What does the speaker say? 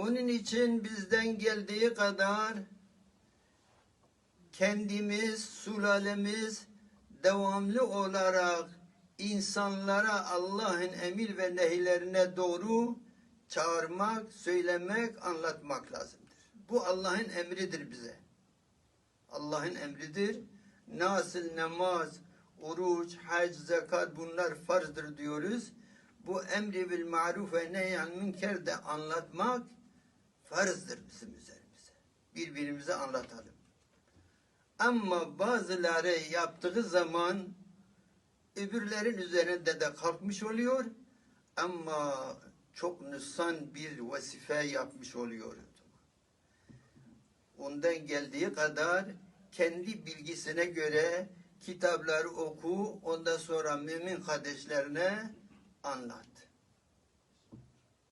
Onun için bizden geldiği kadar kendimiz, sulalemiz devamlı olarak insanlara Allah'ın emir ve nehirlerine doğru çağırmak, söylemek, anlatmak lazımdır. Bu Allah'ın emridir bize. Allah'ın emridir. Nasıl namaz, oruç, hac, zekat bunlar farzdır diyoruz. Bu emri bil maruf ve nehyan münker de anlatmak farzdır bizim üzerimize. Birbirimize anlatalım. Ama bazıları yaptığı zaman öbürlerin üzerinde de kalkmış oluyor ama çok nüssan bir vazife yapmış oluyor. Ondan geldiği kadar kendi bilgisine göre kitapları oku, ondan sonra mümin kardeşlerine anlat.